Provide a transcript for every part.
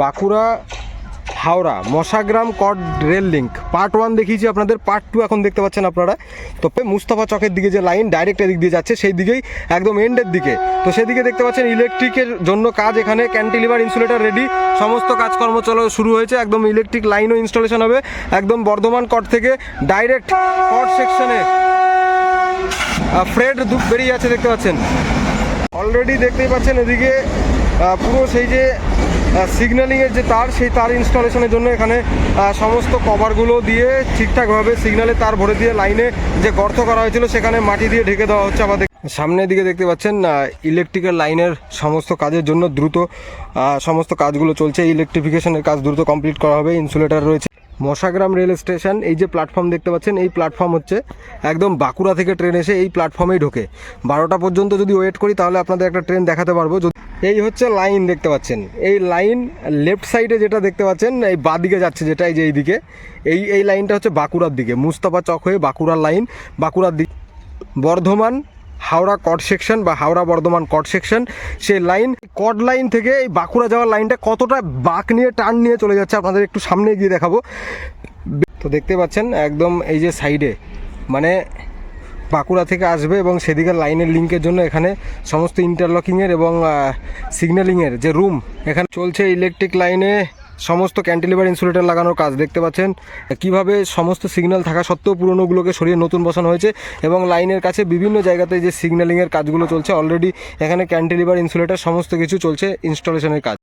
বাঁকুড়া, হাওড়া, মশাগ্রাম কড rail link part one দেখিয়েছি আপনাদের পার্ট টু এখন দেখতে পাচ্ছেন আপনারা। তো মুস্তাফা চকের দিকে যে লাইন ডাইরেক্ট এদিক দিয়ে যাচ্ছে, সেই দিকেই একদম এন্ডের দিকে। তো সেদিকে দেখতে পাচ্ছেন ইলেকট্রিকের জন্য কাজ এখানে ক্যান্টিলিভার ইনসুলেটার রেডি সমস্ত কাজকর্ম চলা, শুরু হয়েছে, একদম ইলেকট্রিক লাইনও ইনস্টলেশন হবে। একদম বর্ধমান কট থেকে ডাইরেক্ট কট সেকশনে ফ্রেড বেরিয়ে যাচ্ছে, দেখতে পাচ্ছেন। অলরেডি দেখতেই পাচ্ছেন, এদিকে পুরো সেই যে সিগন্যালিংয়ের যে তার, সেই তার ইনস্টলেশনের জন্য এখানে সমস্ত কভারগুলো দিয়ে ঠিকঠাকভাবে সিগন্যালের তার ভরে দিয়ে লাইনে যে গর্ত করা হয়েছিল, সেখানে মাটি দিয়ে ঢেকে দেওয়া হচ্ছে আমাদের। সামনের দিকে দেখতে পাচ্ছেন ইলেকট্রিক্যাল লাইনের সমস্ত কাজের জন্য দ্রুত সমস্ত কাজগুলো চলছে। ইলেকট্রিফিকেশনের কাজ দ্রুত কমপ্লিট করা হবে ইনসুলেটার রয়েছে। মশাগ্রাম রেল স্টেশন, এই যে প্ল্যাটফর্ম দেখতে পাচ্ছেন, এই প্ল্যাটফর্ম হচ্ছে একদম বাঁকুড়া থেকে ট্রেন এসে এই প্ল্যাটফর্মেই ঢোকে। বারোটা পর্যন্ত যদি ওয়েট করি, তাহলে আপনাদের একটা ট্রেন দেখাতে পারব। যদি- এই হচ্ছে লাইন দেখতে পাচ্ছেন। এই লাইন লেফট সাইডে যেটা দেখতে পাচ্ছেন, এই বাদিকে যাচ্ছে যেটা, এই যে এইদিকে, এই এই লাইনটা হচ্ছে বাঁকুড়ার দিকে। মুস্তাফা চক হয়ে বাঁকুড়ার লাইন, বাঁকুড়ার দিক। বর্ধমান, হাওড়া কট সেকশন বা হাওড়া বর্ধমান কট সেকশন সেই লাইন কট লাইন থেকে এই বাঁকুড়া যাওয়ার লাইনটা কতটা বাঁক নিয়ে, টান নিয়ে চলে যাচ্ছে আপনাদের একটু সামনে গিয়ে দেখাবো। তো দেখতে পাচ্ছেন একদম এই যে সাইডে মানে বাঁকুড়া থেকে আসবে এবং সেদিকে লাইনের লিঙ্কের জন্য এখানে সমস্ত ইন্টারলকিংয়ের এবং সিগন্যালিংয়ের যে রুম এখানে চলছে ইলেকট্রিক লাইনে সমস্ত ক্যান্টিলিভার ইনসুলেটর লাগানোর কাজ। দেখতে পাচ্ছেন, কীভাবে সমস্ত সিগন্যাল থাকা সত্ত্বেও পুরনোগুলোকে সরিয়ে নতুন বসানো হয়েছে এবং লাইনের কাছে বিভিন্ন জায়গাতে যে সিগন্যালিংয়ের কাজগুলো চলছে অলরেডি এখানে ক্যান্টিলিভার ইনসুলেটর সমস্ত কিছু চলছে ইনস্টলেশনের কাজ।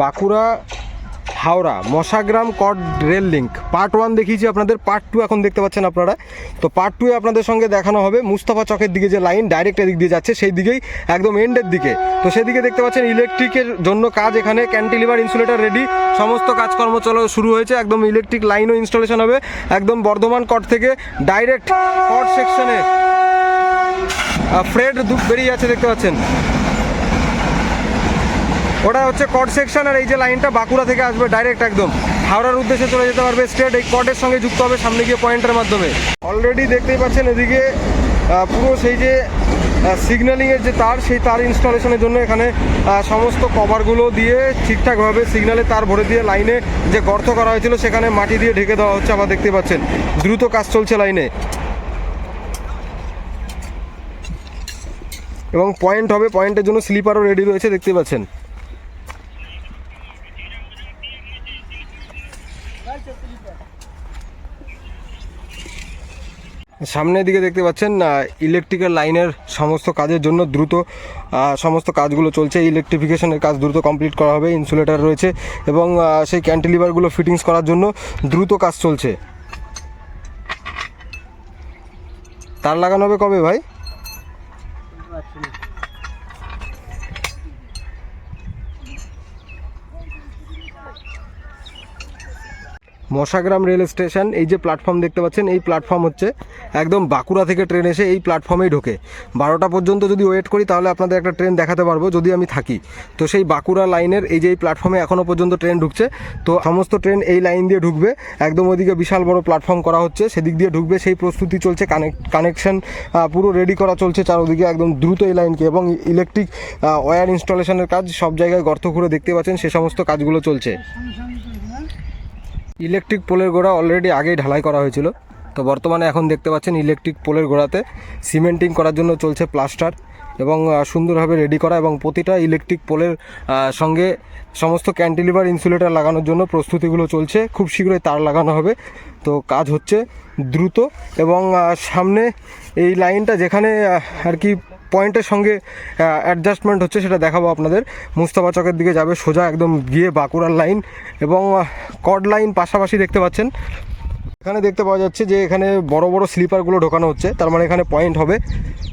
বাঁকুড়া হাওড়া, মশাগ্রাম কড রেল লিঙ্ক পার্ট ওয়ান দেখিয়েছি আপনাদের পার্ট টু এখন দেখতে পাচ্ছেন আপনারা। তো পার্ট টুয়ে আপনাদের সঙ্গে দেখানো হবে মুস্তাফা চকের দিকে যে লাইন ডাইরেক্ট এদিক দিয়ে যাচ্ছে, সেই দিকেই একদম এন্ডের দিকে। তো সেদিকে দেখতে পাচ্ছেন ইলেকট্রিকের জন্য কাজ এখানে ক্যান্টিলিভার ইনসুলেটার রেডি সমস্ত কাজকর্ম চলা শুরু হয়েছে, একদম ইলেকট্রিক লাইনও ইনস্টলেশন হবে, একদম বর্ধমান কট থেকে ডাইরেক্ট কট সেকশনে ফ্রেড বেরিয়ে যাচ্ছে, দেখতে পাচ্ছেন। ওটা হচ্ছে কট সেকশন আর এই যে লাইনটা বাঁকুড়া থেকে আসবে ডাইরেক্ট একদম। হাওড়ার উদ্দেশ্যে চলে যেতে পারবে স্ট্রেট এই কটের সঙ্গে যুক্ত হবে সামনে গিয়ে পয়েন্টের মাধ্যমে। অলরেডি দেখতেই পাচ্ছেন এদিকে পুরো সেই যে সিগন্যালিংয়ের যে তার, সেই তার ইনস্টলেশনের জন্য এখানে সমস্ত কভারগুলো দিয়ে ঠিকঠাকভাবে সিগন্যালের তার ভরে দিয়ে লাইনে যে গর্ত করা হয়েছিল, সেখানে মাটি দিয়ে ঢেকে দেওয়া হচ্ছে আবার দেখতে পাচ্ছেন। দ্রুত কাজ চলছে লাইনে এবং পয়েন্ট হবে পয়েন্টের জন্য স্লিপারও রেডি রয়েছে, দেখতে পাচ্ছেন। সামনের দিকে দেখতে পাচ্ছেন ইলেকট্রিক্যাল লাইনের সমস্ত কাজের জন্য দ্রুত সমস্ত কাজগুলো চলছে। ইলেকট্রিফিকেশনের কাজ দ্রুত কমপ্লিট করা হবে ইনসুলেটার রয়েছে এবং সেই ক্যান্টিলিভারগুলো ফিটিংস করার জন্য দ্রুত কাজ চলছে। তার লাগানো হবে কবে ভাই? মশাগ্রাম রেল স্টেশন, এই যে প্ল্যাটফর্ম দেখতে পাচ্ছেন, এই প্ল্যাটফর্ম হচ্ছে একদম বাঁকুড়া থেকে ট্রেন এসে এই প্ল্যাটফর্মেই ঢোকে। বারোটা পর্যন্ত যদি ওয়েট করি, তাহলে আপনাদের একটা ট্রেন দেখাতে পারব, যদি আমি থাকি। তো সেই বাঁকুড়া লাইনের এই যে এই প্ল্যাটফর্মে এখনও পর্যন্ত ট্রেন ঢুকছে, তো সমস্ত ট্রেন এই লাইন দিয়ে ঢুকবে। একদম ওইদিকে বিশাল বড় প্ল্যাটফর্ম করা হচ্ছে, সেদিক দিয়ে ঢুকবে, সেই প্রস্তুতি চলছে কানেক্ট কানেকশন পুরো রেডি করা চলছে চারোদিকে, একদম দ্রুত এই লাইনকে। এবং ইলেকট্রিক ওয়্যার ইনস্টলেশনের কাজ সব জায়গায় গর্ত ঘুরে দেখতে পাচ্ছেন, সে সমস্ত কাজগুলো চলছে। ইলেকট্রিক পোলের গোড়া অলরেডি আগেই ঢালাই করা হয়েছিল। তো বর্তমানে এখন দেখতে পাচ্ছেন ইলেকট্রিক পোলের গোড়াতে সিমেন্টিং করার জন্য চলছে প্লাস্টার এবং সুন্দরভাবে রেডি করা এবং প্রতিটা ইলেকট্রিক পোলের সঙ্গে সমস্ত ক্যান্টিলিভার ইনসুলেটর লাগানোর জন্য প্রস্তুতিগুলো চলছে। খুব শীঘ্রই তার লাগানো হবে। তো কাজ হচ্ছে দ্রুত এবং সামনে এই লাইনটা যেখানে আর কি পয়েন্টের সঙ্গে অ্যাডজাস্টমেন্ট হচ্ছে, সেটা দেখাবো আপনাদের। মুস্তাফা চকের দিকে যাবে সোজা একদম গিয়ে বাঁকুড়ার লাইন এবং কড লাইন পাশাপাশি দেখতে পাচ্ছেন। এখানে দেখতে পাওয়া যাচ্ছে যে এখানে বড় বড় স্লিপারগুলো ঢোকানো হচ্ছে। তার মানে এখানে পয়েন্ট হবে।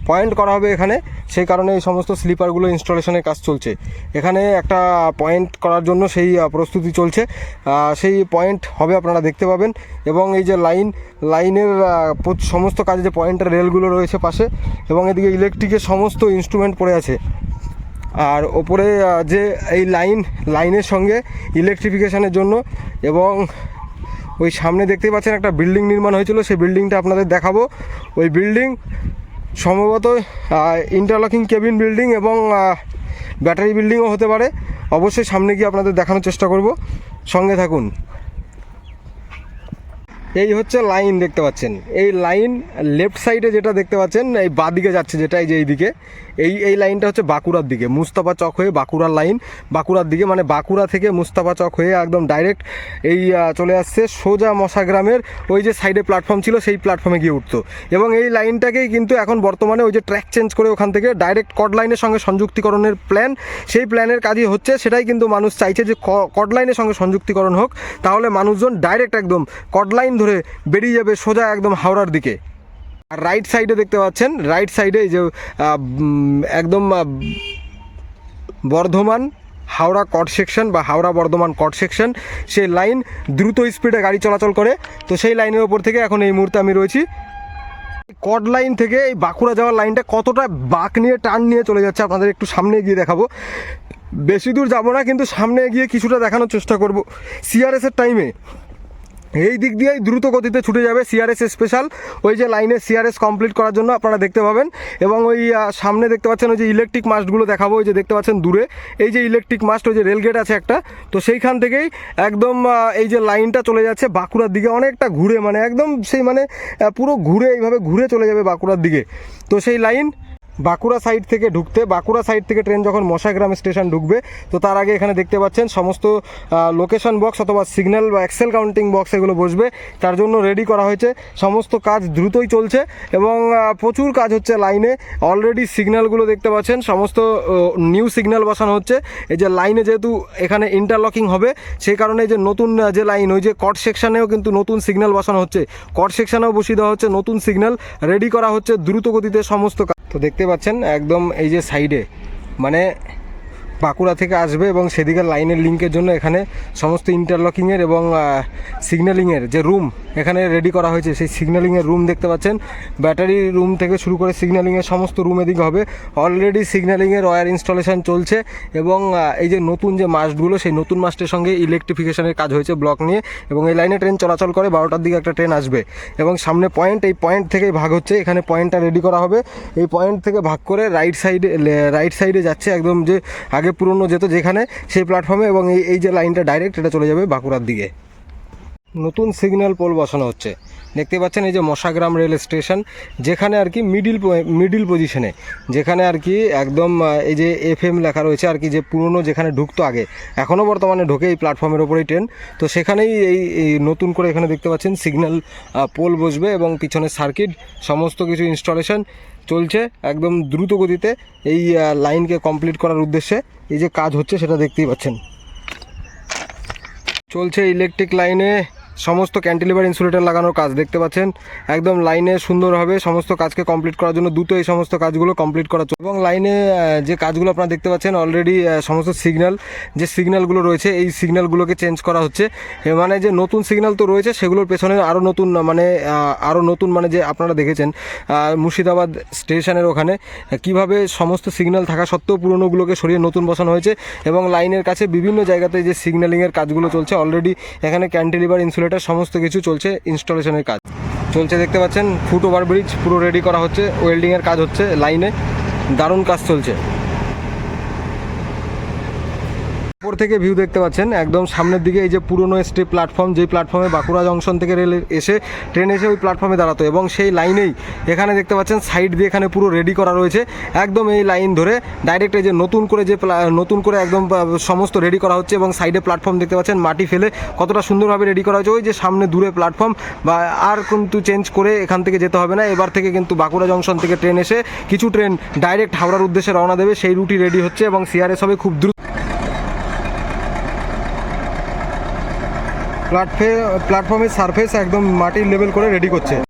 পয়েন্ট করা হবে এখানে। সেই কারণে এই সমস্ত স্লিপারগুলো ইনস্টলেশনের কাজ চলছে। এখানে একটা পয়েন্ট করার জন্য সেই প্রস্তুতি চলছে। সেই পয়েন্ট হবে আপনারা দেখতে পাবেন। এবং এই যে লাইন লাইনের সমস্ত কাজে যে পয়েন্টের রেলগুলো রয়েছে পাশে, এবং এদিকে ইলেকট্রিকের সমস্ত ইনস্ট্রুমেন্ট পড়ে আছে। আর ওপরে যে এই লাইন লাইনের সঙ্গে ইলেকট্রিফিকেশানের জন্য এবং ওই সামনে দেখতেই পাচ্ছেন একটা বিল্ডিং নির্মাণ হয়েছিল, সেই বিল্ডিংটা আপনাদের দেখাবো। ওই বিল্ডিং সম্ভবত ইন্টারলকিং কেবিন বিল্ডিং এবং ব্যাটারি বিল্ডিংও হতে পারে। অবশ্যই সামনে গিয়ে আপনাদের দেখানোর চেষ্টা করব। সঙ্গে থাকুন। এই হচ্ছে লাইন দেখতে পাচ্ছেন। এই লাইন লেফট সাইডে যেটা দেখতে পাচ্ছেন, এই বাদিকে যাচ্ছে যেটা, এই যে এইদিকে। এই এই লাইনটা হচ্ছে বাঁকুড়ার দিকে। মুস্তাফা চক হয়ে বাঁকুড়ার লাইন। বাঁকুড়ার দিকে মানে বাঁকুড়া থেকে মুস্তাফা চক হয়ে একদম ডাইরেক্ট এই চলে আসছে সোজা মশা গ্রামের ওই যে সাইডে প্ল্যাটফর্ম ছিল, সেই প্ল্যাটফর্মে গিয়ে উঠতো। এবং এই লাইনটাকেই কিন্তু এখন বর্তমানে ওই যে ট্র্যাক চেঞ্জ করে ওখান থেকে ডাইরেক্ট কড লাইনের সঙ্গে সংযুক্তিকরণের প্ল্যান সেই প্ল্যানের কাজই হচ্ছে, সেটাই কিন্তু মানুষ চাইছে যে ক- কড লাইনের সঙ্গে সংযুক্তিকরণ হোক। তাহলে মানুষজন ডাইরেক্ট একদম কড লাইন ধরে বেরিয়ে যাবে সোজা একদম হাওড়ার দিকে। আর রাইট সাইডে দেখতে পাচ্ছেন। রাইট সাইডে যে একদম বর্ধমান হাওড়া কট সেকশন বা হাওড়া বর্ধমান কট সেকশন সেই লাইন দ্রুত স্পিডে গাড়ি চলাচল করে। তো সেই লাইনের ওপর থেকে এখন এই মুহূর্তে আমি রয়েছি। কড লাইন থেকে এই বাঁকুড়া যাওয়ার লাইনটা কতটা বাঁক নিয়ে টান নিয়ে চলে যাচ্ছে আপনাদের একটু সামনে গিয়ে দেখাবো। বেশি দূর যাব না, কিন্তু সামনে গিয়ে কিছুটা দেখানোর চেষ্টা করব। সিআরএসের টাইমে এই দিক দিয়েই দ্রুত গতিতে ছুটে যাবে সিআরএস স্পেশাল ওই যে লাইনে সিআরএস কমপ্লিট করার জন্য আপনারা দেখতে পাবেন। এবং ওই সামনে দেখতে পাচ্ছেন ওই যে ইলেকট্রিক মাস্টগুলো দেখাবো, ওই যে দেখতে পাচ্ছেন দূরে। এই যে ইলেকট্রিক মাস্ট ওই যে রেলগেট আছে একটা। তো সেইখান থেকেই একদম এই যে লাইনটা চলে যাচ্ছে বাঁকুড়ার দিকে। অনেকটা ঘুরে মানে একদম সেই মানে পুরো ঘুরে, এইভাবে ঘুরে চলে যাবে বাঁকুড়ার দিকে। তো সেই লাইন বাঁকুড়া সাইড থেকে ঢুকতে, বাঁকুড়া সাইড থেকে ট্রেন যখন মশাগ্রাম স্টেশন ঢুকবে, তো তার আগে এখানে দেখতে পাচ্ছেন সমস্ত লোকেশন বক্স অথবা সিগন্যাল বা এক্সেল কাউন্টিং বক্স এগুলো বসবে। তার জন্য রেডি করা হয়েছে। সমস্ত কাজ দ্রুতই চলছে এবং প্রচুর কাজ হচ্ছে লাইনে অলরেডি সিগন্যালগুলো দেখতে পাচ্ছেন। সমস্ত নিউ সিগন্যাল বসানো হচ্ছে। এই যে লাইনে যেহেতু এখানে ইন্টারলকিং হবে, সেই কারণে যে নতুন যে লাইন ওই যে কট সেকশানেও কিন্তু নতুন সিগন্যাল বসানো হচ্ছে। কট সেকশানেও বসিয়ে দেওয়া হচ্ছে নতুন সিগন্যাল রেডি করা হচ্ছে দ্রুত গতিতে সমস্ত কাজ। তো দেখতে পাচ্ছেন একদম এই যে সাইডে মানে বাঁকুড়া থেকে আসবে এবং সেদিকে লাইনের লিঙ্কের জন্য এখানে সমস্ত ইন্টারলকিংয়ের এবং সিগন্যালিংয়ের যে রুম এখানে রেডি করা হয়েছে, সেই সিগন্যালিংয়ের রুম দেখতে পাচ্ছেন। ব্যাটারি রুম থেকে শুরু করে সিগন্যালিংয়ের সমস্ত রুম এদিকে হবে। অলরেডি সিগন্যালিংয়ের ওয়্যার ইনস্টলেশন চলছে এবং এই যে নতুন যে মাস্টগুলো সেই নতুন মাস্টের সঙ্গে ইলেকট্রিফিকেশনের কাজ হয়েছে ব্লক নিয়ে এবং এই লাইনে ট্রেন চলাচল করে, বারোটার দিকে একটা ট্রেন আসবে। এবং সামনে পয়েন্ট এই পয়েন্ট থেকেই ভাগ হচ্ছে, এখানে পয়েন্টটা রেডি করা হবে। এই পয়েন্ট থেকে ভাগ করে রাইট সাইডে রাইট সাইডে যাচ্ছে, একদম যে আগে পুরনো যেত যেখানে, সেই প্ল্যাটফর্মে এবং এই যে লাইনটা ডাইরেক্ট এটা চলে যাবে বাঁকুড়ার দিকে। নতুন সিগন্যাল পোল বসানো হচ্ছে। দেখতে পাচ্ছেন এই যে মশাগ্রাম রেল স্টেশন, যেখানে আর কি মিডিল মিডিল পজিশনে, যেখানে আর কি একদম এই যে এফ এম লেখা রয়েছে আর কি যে পুরনো যেখানে ঢুকতো আগে এখনও বর্তমানে ঢোকে এই প্ল্যাটফর্মের ওপরেই ট্রেন। তো সেখানেই এই নতুন করে এখানে দেখতে পাচ্ছেন সিগন্যাল পোল বসবে এবং পিছনে সার্কিট, সমস্ত কিছু ইনস্টলেশন চলছে একদম দ্রুত গতিতে। এই লাইনকে কমপ্লিট করার উদ্দেশ্যে এই যে কাজ হচ্ছে সেটা দেখতেই পাচ্ছেন। চলছে ইলেকট্রিক লাইনে সমস্ত ক্যান্টিলিভার ইনসুলেটর লাগানোর কাজ দেখতে পাচ্ছেন। একদম লাইনে সুন্দরভাবে সমস্ত কাজকে কমপ্লিট করার জন্য দ্রুত এই সমস্ত কাজগুলো কমপ্লিট করা। এবং লাইনে যে কাজগুলো আপনারা দেখতে পাচ্ছেন অলরেডি সমস্ত সিগন্যাল যে সিগন্যালগুলো রয়েছে, এই সিগন্যালগুলোকে চেঞ্জ করা হচ্ছে। মানে যে নতুন সিগন্যাল তো রয়েছে, সেগুলোর পেছনে আরও নতুন মানে আরও নতুন মানে যে আপনারা দেখেছেন মুর্শিদাবাদ স্টেশনের ওখানে কীভাবে সমস্ত সিগন্যাল থাকা সত্ত্বেও পুরনোগুলোকে সরিয়ে নতুন বসানো হয়েছে। এবং লাইনের কাছে বিভিন্ন জায়গাতে যে সিগন্যালিংয়ের কাজগুলো চলছে অলরেডি এখানে ক্যান্টিলিভার ইনসুলেটর সমস্ত কিছু চলছে ইনস্টলেশনের কাজ। চলছে দেখতে পাচ্ছেন ফুট ওভারব্রিজ পুরো রেডি করা হচ্ছে ওয়েল্ডিংয়ের কাজ হচ্ছে লাইনে দারুণ কাজ চলছে। উপর থেকে ভিউ দেখতে পাচ্ছেন, একদম সামনের দিকে এই যে পুরনো স্টে প্ল্যাটফর্ম যেই প্ল্যাটফর্মে বাঁকুড়া জংশন থেকে রেল এসে ট্রেন এসে ওই প্ল্যাটফর্মে দাঁড়াতো এবং সেই লাইনেই এখানে দেখতে পাচ্ছেন সাইড দিয়ে এখানে পুরো রেডি করা রয়েছে। একদম এই লাইন ধরে ডাইরেক্ট এই যে নতুন করে যে নতুন করে একদম সমস্ত রেডি করা হচ্ছে এবং সাইডে প্ল্যাটফর্ম দেখতে পাচ্ছেন, মাটি ফেলে কতটা সুন্দরভাবে রেডি করা হয়েছে। ওই যে সামনে দূরে প্ল্যাটফর্ম বা আর কিন্তু চেঞ্জ করে এখান থেকে যেতে হবে না। এবার থেকে কিন্তু বাঁকুড়া জংশন থেকে ট্রেন এসে কিছু ট্রেন ডাইরেক্ট হাওড়ার উদ্দেশ্যে রওনা দেবে। সেই রুটি রেডি হচ্ছে এবং সিআরএস হবে খুব দ্রুত। প্ল্যাটফর্মে প্ল্যাটফর্মের সারফেস একদম মাটির লেভেল করে রেডি করছে।